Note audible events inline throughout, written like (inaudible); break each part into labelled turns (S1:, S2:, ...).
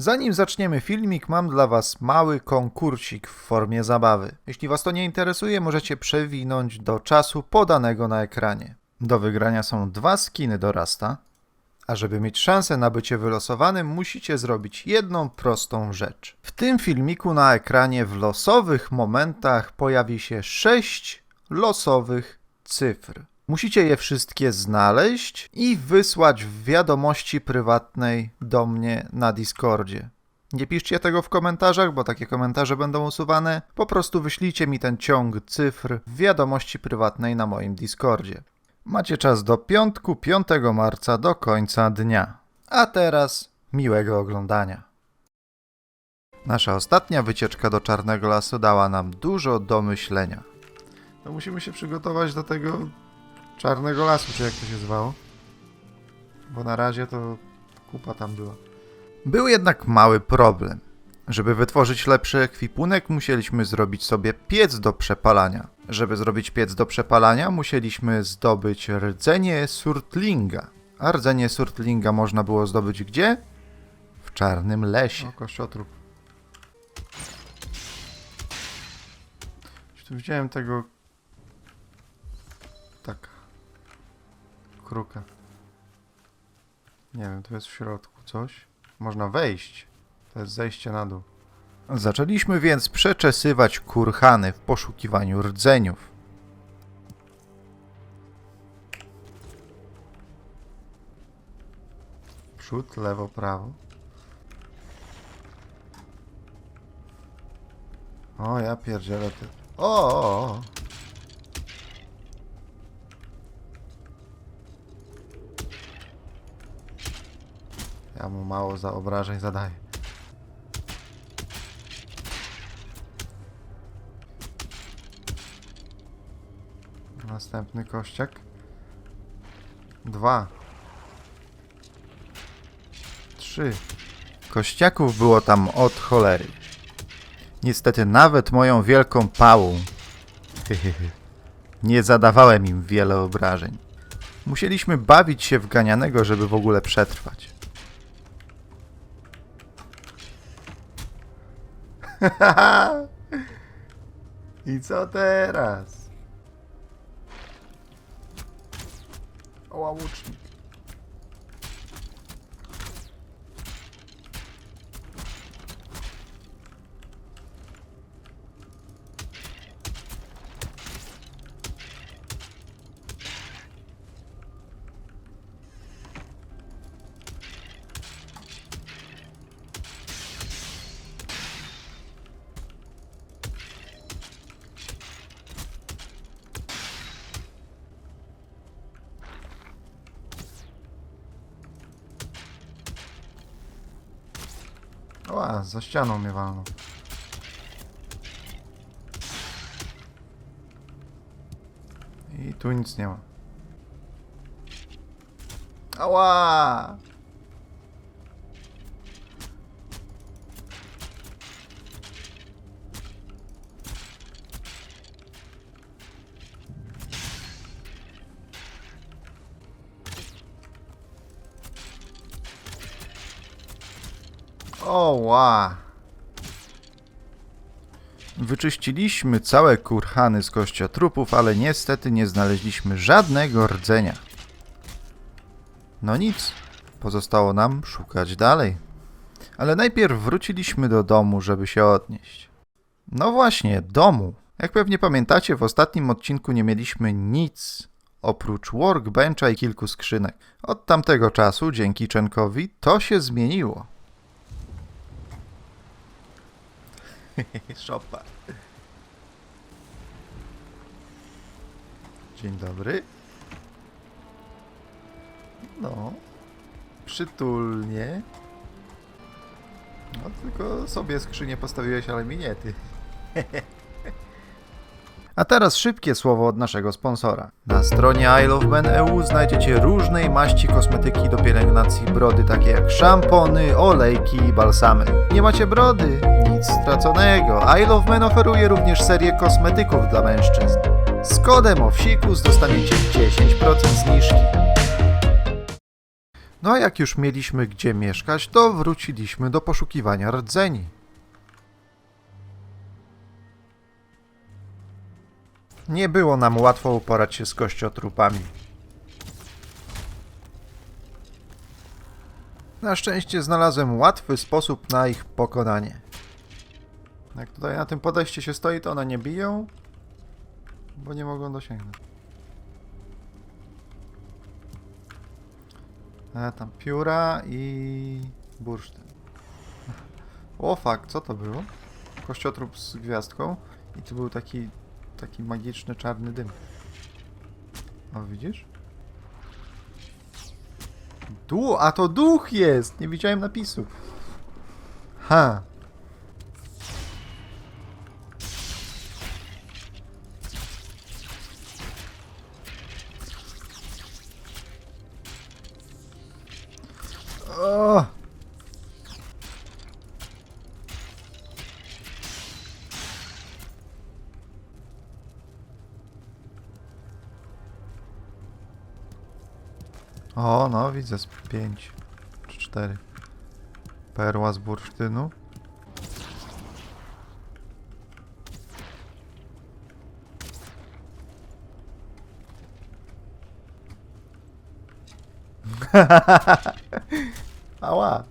S1: Zanim zaczniemy filmik, mam dla Was mały konkursik w formie zabawy. Jeśli Was to nie interesuje, możecie przewinąć do czasu podanego na ekranie. Do wygrania są dwa skiny do Rasta, a żeby mieć szansę na bycie wylosowanym, musicie zrobić jedną prostą rzecz. W tym filmiku na ekranie w losowych momentach pojawi się sześć losowych cyfr. Musicie je wszystkie znaleźć i wysłać w wiadomości prywatnej do mnie na Discordzie. Nie piszcie tego w komentarzach, bo takie komentarze będą usuwane. Po prostu wyślijcie mi ten ciąg cyfr w wiadomości prywatnej na moim Discordzie. Macie czas do piątku 5 marca do końca dnia. A teraz miłego oglądania. Nasza ostatnia wycieczka do Czarnego Lasu dała nam dużo do myślenia. No musimy się przygotować do tego Czarnego Lasu, czy jak to się zwało. Bo na razie to kupa tam była. Był jednak mały problem. Żeby wytworzyć lepszy ekwipunek, musieliśmy zrobić sobie piec do przepalania. Żeby zrobić piec do przepalania, musieliśmy zdobyć rdzenie surtlinga. A rdzenie surtlinga można było zdobyć gdzie? W czarnym lesie. O, kościotrup. Tu widziałem tego... Kruka. Nie wiem, tu jest w środku coś. Można wejść. To jest zejście na dół. Zaczęliśmy więc przeczesywać kurhany w poszukiwaniu rdzeniów. Przód, lewo, prawo. O, ja pierdzielę ty. O, o, o. Mu mało za obrażeń zadaję. Następny kościak. Dwa. Trzy. Kościaków było tam od cholery. Niestety nawet moją wielką pałą (laughs) nie zadawałem im wiele obrażeń. Musieliśmy bawić się w ganianego, żeby w ogóle przetrwać. (laughs) I co teraz? O, łucznik. Za ścianą mnie walną. I tu nic nie ma. Ała! Oła! Wyczyściliśmy całe kurhany z kościotrupów, ale niestety nie znaleźliśmy żadnego rdzenia. No nic, pozostało nam szukać dalej. Ale najpierw wróciliśmy do domu, żeby się odnieść. No właśnie, domu. Jak pewnie pamiętacie, w ostatnim odcinku nie mieliśmy nic oprócz workbencha i kilku skrzynek. Od tamtego czasu, dzięki Czenkowi, to się zmieniło. (laughs) Szopa. Dzień dobry. No. Przytulnie. No tylko sobie skrzynię postawiłeś, ale mi nie ty. (laughs) A teraz szybkie słowo od naszego sponsora. Na stronie ilovemen.eu znajdziecie różnej maści kosmetyki do pielęgnacji brody, takie jak szampony, olejki i balsamy. Nie macie brody? Nic straconego. I Love Men oferuje również serię kosmetyków dla mężczyzn. Z kodem OWSIKUS dostaniecie 10% zniżki. No a jak już mieliśmy gdzie mieszkać, to wróciliśmy do poszukiwania rdzeni. Nie było nam łatwo uporać się z kościotrupami. Na szczęście znalazłem łatwy sposób na ich pokonanie. Jak tutaj na tym podejście się stoi, to one nie biją, bo nie mogą dosięgnąć. E, tam pióra i bursztyn. (laughs) O fuck, co to było? Kościotrup z gwiazdką i tu był taki, taki magiczny czarny dym. O, widzisz? Du, a to duch jest! Nie widziałem napisu. Ha. Widzę z pięć czy cztery. Perła z bursztynu. (laughs) Ała.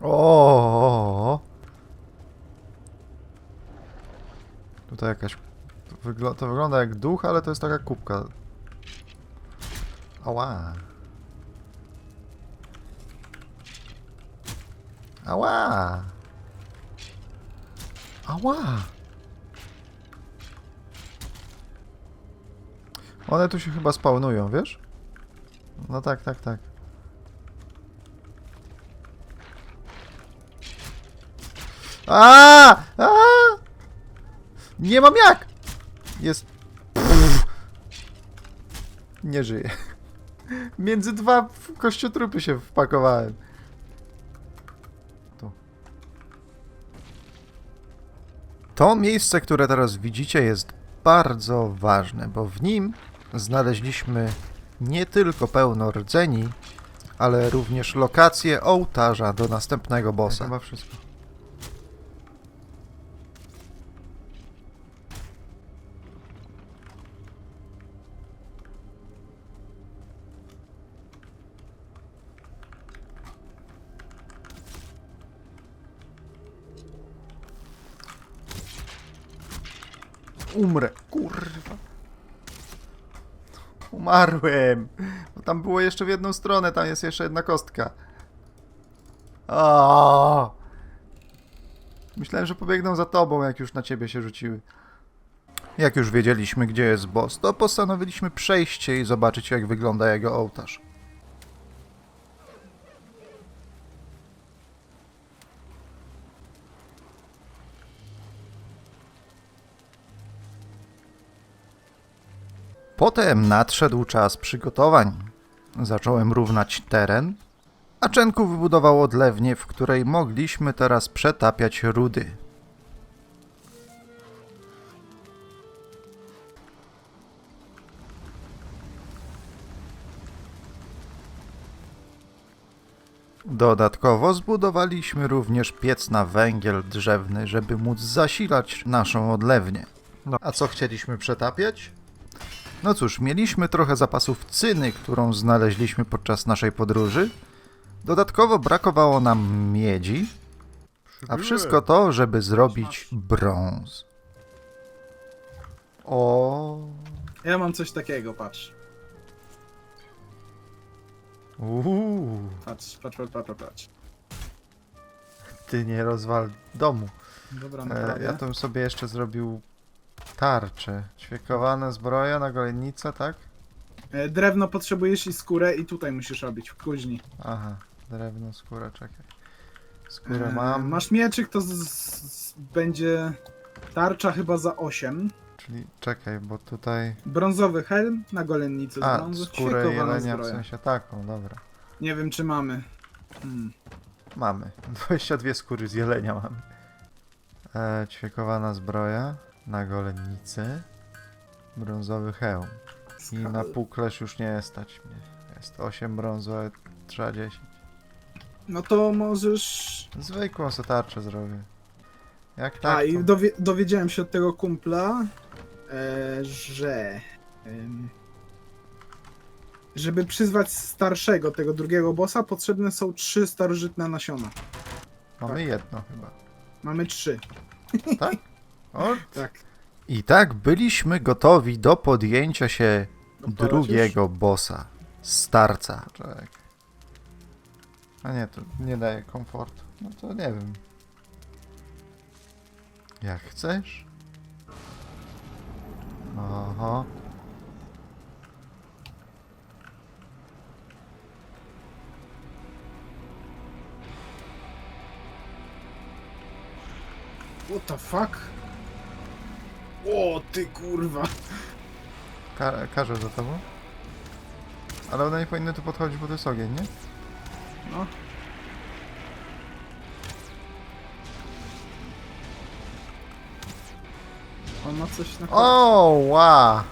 S1: O. Tutaj jakaś. To wygląda jak duch, ale to jest taka kubka. Ała. Ała. Ała. One tu się chyba spawnują, wiesz? No tak, tak, tak. A! A! Nie mam jak! Jest. Pff. Nie żyję. Między dwa kościotrupy się wpakowałem. Tu. To miejsce, które teraz widzicie, jest bardzo ważne, bo w nim znaleźliśmy nie tylko pełno rdzeni, ale również lokację ołtarza do następnego bossa. Chyba wszystko. Umrę, kurwa. Umarłem. Bo tam było jeszcze w jedną stronę, tam jest jeszcze jedna kostka. O! Myślałem, że pobiegną za tobą, jak już na ciebie się rzuciły. Jak już wiedzieliśmy, gdzie jest boss, to postanowiliśmy przejście i zobaczyć, jak wygląda jego ołtarz. Potem nadszedł czas przygotowań. Zacząłem równać teren, a Czenku wybudował odlewnię, w której mogliśmy teraz przetapiać rudy. Dodatkowo zbudowaliśmy również piec na węgiel drzewny, żeby móc zasilać naszą odlewnię. A co chcieliśmy przetapiać? No cóż, mieliśmy trochę zapasów cyny, którą znaleźliśmy podczas naszej podróży. Dodatkowo brakowało nam miedzi, a wszystko to, żeby zrobić brąz. O,
S2: Ja mam coś takiego, patrz.
S1: uuu,
S2: Patrz, patrz, patrz, patrz, patrz.
S1: ty nie rozwal domu.
S2: Dobra,
S1: E,
S2: naprawdę.
S1: ja to bym sobie jeszcze zrobił tarczę. Ćwiekowane zbroje na golennicę, tak?
S2: E, Drewno potrzebujesz i skórę i tutaj musisz robić, w kuźni.
S1: Aha, drewno, skóra, czekaj. Skórę
S2: E,
S1: mam,
S2: Masz mieczyk, to z, z, będzie tarcza chyba za 8.
S1: czyli czekaj, bo tutaj...
S2: Brązowy helm na golennicy z
S1: A,
S2: brązu,
S1: skórę jelenia, w
S2: zbroja.
S1: sensie taką, dobra.
S2: Nie wiem, czy mamy. Hmm.
S1: Mamy. (laughs) 22 skóry z jelenia mamy. E, ćwiekowana zbroja na golennicy. Brązowy hełm. I na półklesz już nie stać mnie. Jest 8 brązu, ale trzeba 10.
S2: No to możesz...
S1: Zwykłą se tarczę zrobię. Jak
S2: A,
S1: tak,
S2: i
S1: to...
S2: dowie dowiedziałem się od tego kumpla, e, że... em, żeby przyzwać starszego, tego drugiego bossa, potrzebne są trzy starożytne nasiona.
S1: mamy jedno chyba.
S2: Mamy trzy.
S1: Tak? (laughs) O,
S2: Tak.
S1: I tak byliśmy gotowi do podjęcia się
S2: Dopalać
S1: drugiego bossa. Starca. Czek. A nie, to nie daje komfortu. No to nie wiem. Jak chcesz? Oho.
S2: What the fuck? O, ty kurwa.
S1: Ka każę za tobą. Ale one nie powinny tu podchodzić, bo to jest ogień, nie?
S2: No. On ma coś na
S1: O, wow!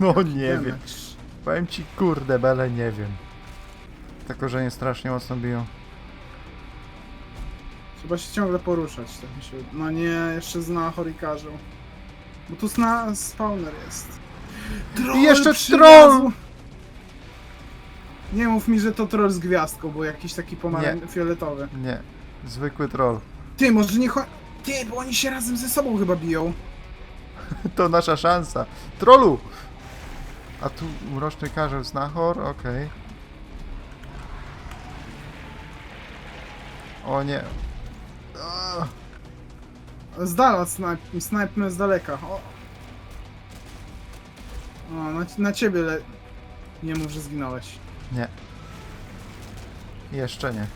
S1: No nie wiem. Powiem ci kurde bele, nie wiem. Te korzenie strasznie mocno biją.
S2: Trzeba się ciągle poruszać. Tak mi się... No nie, jeszcze zna horikarzą. Bo tu zna spawner jest. Troll
S1: I jeszcze troll!
S2: Nie mów mi, że to troll z gwiazdką, bo jakiś taki pomarań fioletowy.
S1: Nie, zwykły troll.
S2: Ty, może nie cho... Ty, bo oni się razem ze sobą chyba biją. (laughs)
S1: To nasza szansa. Trollu! A tu mroczny karzeł znachor, okej. O nie. Ah,
S2: Z dala snajp, snajpmy z daleka. O, o na, na ciebie le... Nie mów, że zginąłeś.
S1: Nie. Jeszcze nie.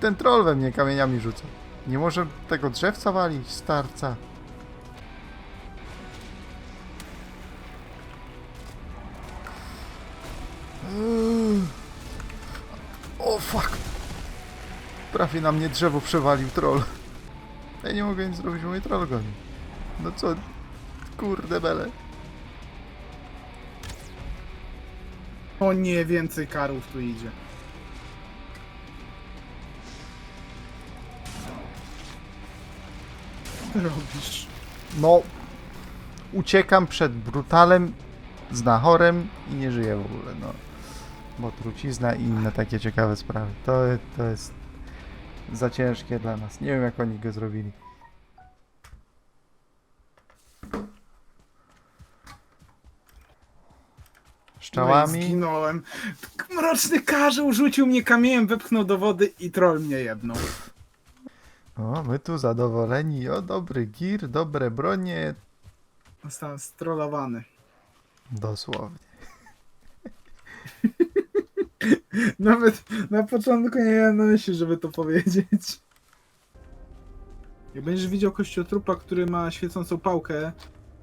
S1: Ten troll we mnie kamieniami rzuca. Nie może tego drzewca walić, starca. Prawie na mnie drzewo przewalił troll. Ja nie mogę nic zrobić, bo mnie troll goni. No co? Kurde bele.
S2: O nie, więcej karów tu idzie. Robisz?
S1: No, uciekam przed brutalem, znachorem i nie żyję w ogóle, no. Bo trucizna i inne takie ciekawe sprawy. To, to jest za ciężkie dla nas. Nie wiem, jak oni go zrobili.
S2: No
S1: Szczałami.
S2: zginąłem. Mroczny karzeł rzucił mnie kamieniem, wepchnął do wody i troll mnie jedną.
S1: O, my tu zadowoleni. O, dobry gir, dobre bronie.
S2: Zostałem strollowany.
S1: Dosłownie. (laughs)
S2: Nawet na początku nie miałem na myśli, żeby to powiedzieć. Jak będziesz widział kościotrupa, który ma świecącą pałkę,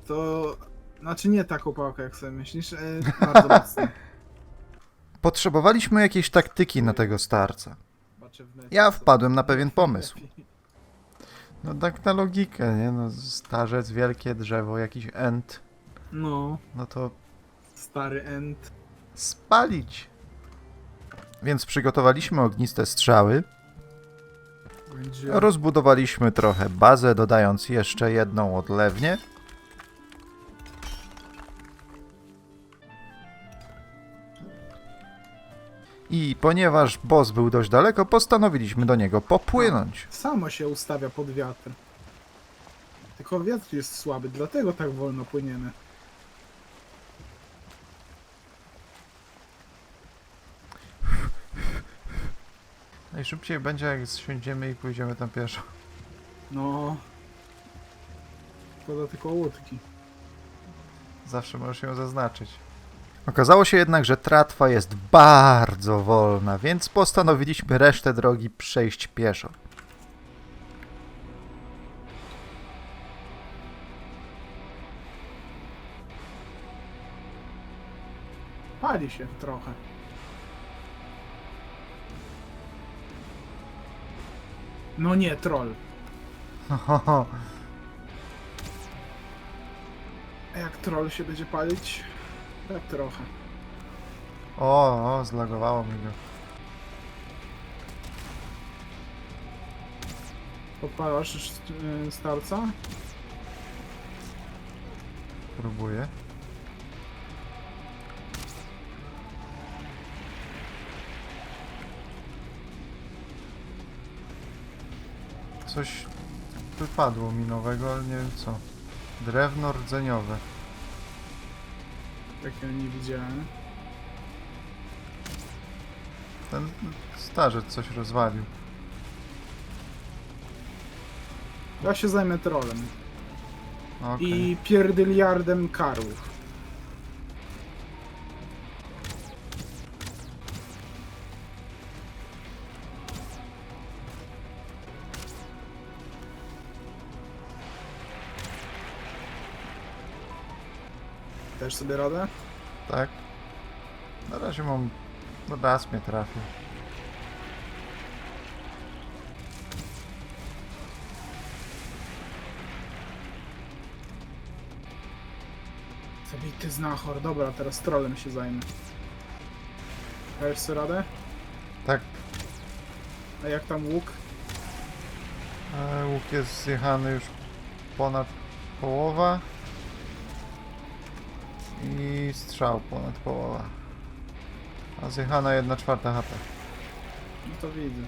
S2: to... Znaczy nie taką pałkę, jak sobie myślisz, e, bardzo mocno. (laughs)
S1: Potrzebowaliśmy jakiejś taktyki na tego starca.
S2: Patrzę w necie,
S1: Ja wpadłem na pewien pomysł. No tak na logikę, nie? No starzec, wielkie drzewo, jakiś ent.
S2: No,
S1: No to
S2: stary end.
S1: spalić. Więc przygotowaliśmy ogniste strzały, rozbudowaliśmy trochę bazę, dodając jeszcze jedną odlewnię. I ponieważ boss był dość daleko, postanowiliśmy do niego popłynąć.
S2: Samo się ustawia pod wiatr. Tylko wiatr jest słaby, dlatego tak wolno płyniemy.
S1: Najszybciej będzie jak zsiądziemy i pójdziemy tam pieszo.
S2: No. Szkoda tylko łódki.
S1: Zawsze możesz ją zaznaczyć. Okazało się jednak, że tratwa jest bardzo wolna, więc postanowiliśmy resztę drogi przejść pieszo.
S2: Pali się trochę. No nie, troll. (laughs) A jak troll się będzie palić? Tak trochę.
S1: O, o, zlagowało mi go.
S2: Podpalasz yy, starca?
S1: Próbuję. Coś wypadło mi nowego, ale nie wiem co. Drewno rdzeniowe.
S2: Takiego nie widziałem.
S1: Ten starzec coś rozwalił.
S2: Ja się zajmę trollem.
S1: Okej.
S2: I pierdyliardem karłów. Też sobie radę?
S1: Tak. Na razie mam... No raz mnie trafił.
S2: Zabity znachor. Dobra, teraz trolem się zajmę. Dajesz sobie radę?
S1: Tak.
S2: A jak tam łuk?
S1: E, łuk jest zjechany już ponad połowa. I strzał ponad połowa. A zjechana 1 czwarta HP.
S2: No to widzę.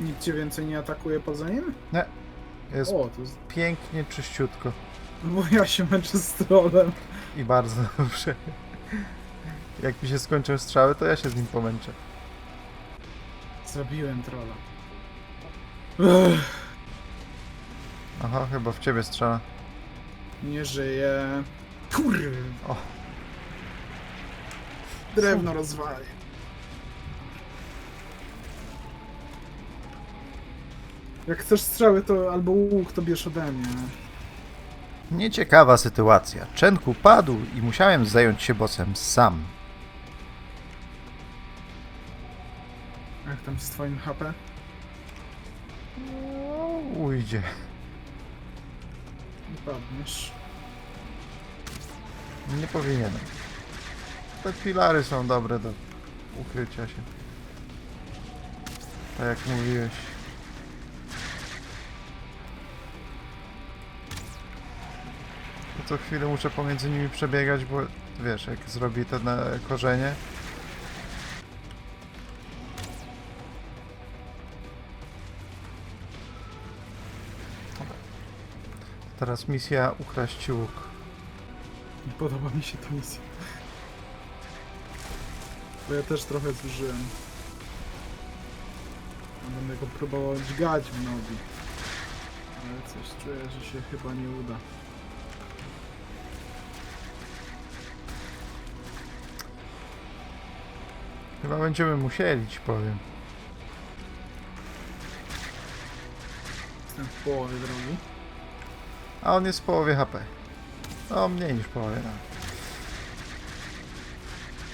S2: Nic cię więcej nie atakuje poza nim?
S1: Jest
S2: O, to jest...
S1: pięknie, czyściutko.
S2: Bo ja się męczę z trolem.
S1: I bardzo dobrze. Jak mi się skończą strzały, to ja się z nim pomęczę.
S2: Zabiłem trolla. Ech,
S1: Aha, chyba w ciebie strzela.
S2: nie żyje. Kur...
S1: O.
S2: Drewno rozwali. Jak chcesz strzały, to albo łuk, to bierz ode mnie.
S1: Nieciekawa sytuacja. Czenku padł i musiałem zająć się bossem sam.
S2: Jak tam z twoim HP?
S1: No, ujdzie.
S2: Nie padniesz.
S1: Nie powinienem. Te filary są dobre do ukrycia się. Tak jak mówiłeś. Co chwilę muszę pomiędzy nimi przebiegać, bo wiesz, jak zrobi na korzenie. Teraz misja ukraść łuk.
S2: Nie podoba mi się ta misja. Bo ja też trochę zużyłem. Będę go próbował dźgać w nogi. Ale coś czuję, że się chyba nie uda.
S1: Chyba będziemy musieli, ci powiem.
S2: Jestem w połowie drogi.
S1: A on jest w połowie HP. No, mniej niż połowie. No,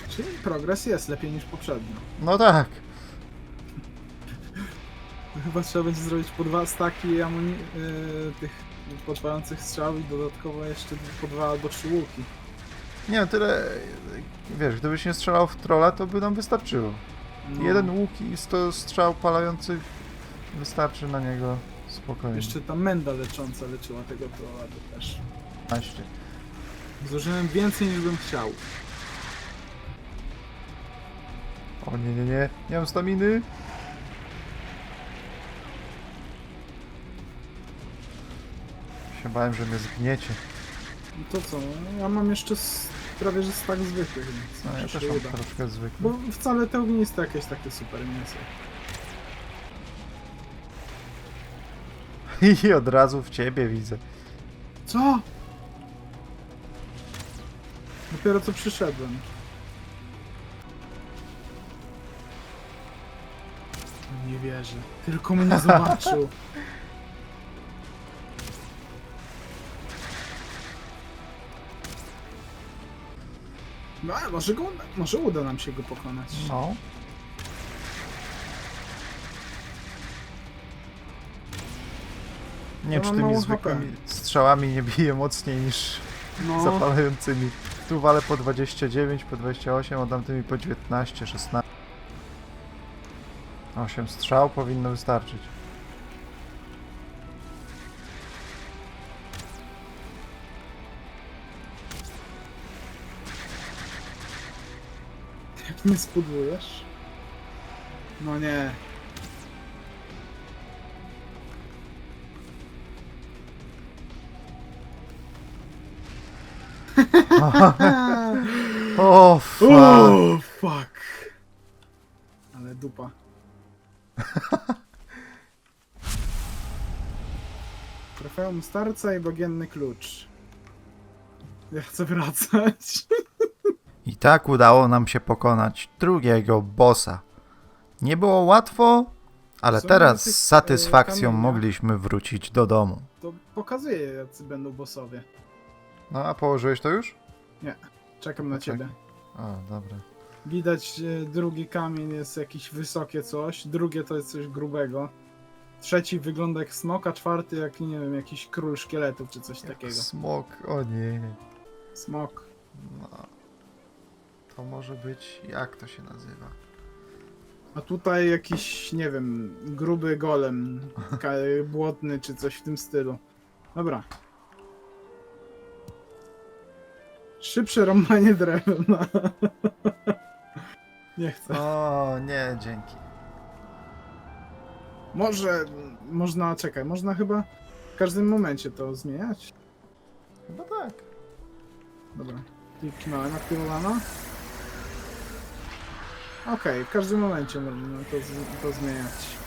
S2: Czyli progres jest lepiej niż poprzednio.
S1: no tak. (laughs)
S2: Chyba trzeba będzie zrobić po dwa staki amuni- yy, tych podpalających strzał i dodatkowo jeszcze po dwa albo trzy łuki.
S1: Nie no, tyle... Wiesz, gdybyś nie strzelał w trolla, to by nam wystarczyło.
S2: No,
S1: Jeden łuk i 100 strzał palających wystarczy na niego spokojnie.
S2: Jeszcze ta menda lecząca leczyła tego trolla to też.
S1: 15.
S2: Zużyłem więcej niż bym chciał.
S1: O nie, nie, nie. Nie mam staminy. Się bałem, że mnie zgniecie.
S2: No to co, ja mam jeszcze s- prawie że stak zwykłych, więc
S1: No ja
S2: może
S1: też
S2: się
S1: mam
S2: uda.
S1: troszkę zwykły.
S2: Bo wcale te ogniste jakieś takie super mięso. (laughs)
S1: I od razu w ciebie widzę.
S2: Co? Dopiero co przyszedłem. Nie wierzę. Tylko mnie (laughs) zobaczył. No, ale może, go, uda- może uda nam się go pokonać.
S1: No. Nie
S2: Ja
S1: czy tymi zwykłymi strzałami nie bije mocniej niż
S2: No,
S1: zapalającymi. Tu walę po 29, po 28, oddam tymi po 19, 16. 8 strzał powinno wystarczyć.
S2: jak mnie spudujesz? No nie. (laughs)
S1: O, fuck.
S2: O, fuck. Ale dupa. (laughs) Trofeum starca i bagienny klucz. Ja chcę wracać. (laughs)
S1: I tak udało nam się pokonać drugiego bossa. Nie było łatwo, ale
S2: Są
S1: teraz
S2: tych,
S1: z satysfakcją
S2: e, kamienia.
S1: mogliśmy wrócić do domu.
S2: To pokazuje, jacy będą bossowie.
S1: No a położyłeś to już?
S2: Czekam na
S1: Poczekaj.
S2: ciebie.
S1: O, dobra.
S2: Widać, e, drugi kamień jest jakieś wysokie coś, drugie to jest coś grubego. Trzeci wygląda jak smok, a czwarty jak, nie wiem, jakiś król szkieletów czy coś takiego.
S1: Smok, o nie.
S2: Smok.
S1: No. To może być, jak to się nazywa?
S2: A tutaj jakiś, nie wiem, gruby golem, (laughs) ka- błotny czy coś w tym stylu. Dobra. Szybsze rąbanie drewna. Nie chcę.
S1: O, nie, dzięki.
S2: Może, można, czekaj, można chyba w każdym momencie to zmieniać?
S1: Chyba tak.
S2: Dobra. Kliknąłem, aktywowano. Okej, w każdym momencie można to, z- to zmieniać.